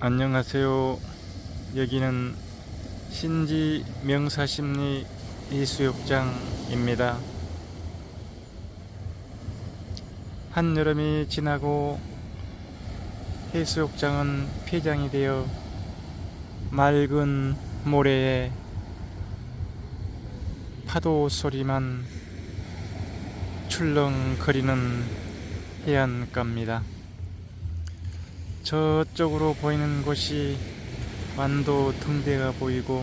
안녕하세요. 여기는 신지 명사심리 해수욕장입니다. 한여름이 지나고 해수욕장은 폐장이 되어 맑은 모래에 파도 소리만 출렁거리는 해안가입니다. 저쪽으로 보이는 곳이 완도 등대가 보이고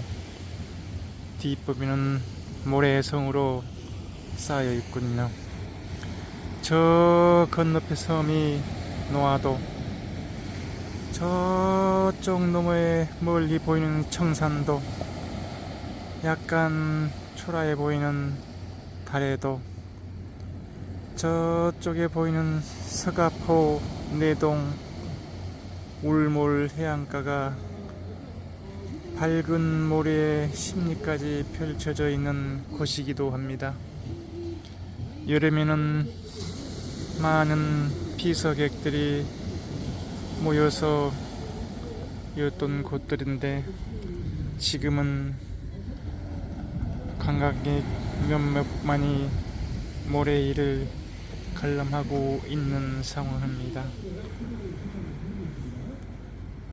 뒷부분은 모래성으로 쌓여 있군요. 저 건너편 섬이 노아도 저쪽 너머에 멀리 보이는 청산도 약간 초라해 보이는 달에도 저쪽에 보이는 서가포 내동 울몰 해안가가 밝은 모래의 심리까지 펼쳐져 있는 곳이기도 합니다. 여름에는 많은 비서객들이 모여서 였던 곳들인데 지금은 관광객 몇몇만이 모래 위를 관람하고 있는 상황입니다.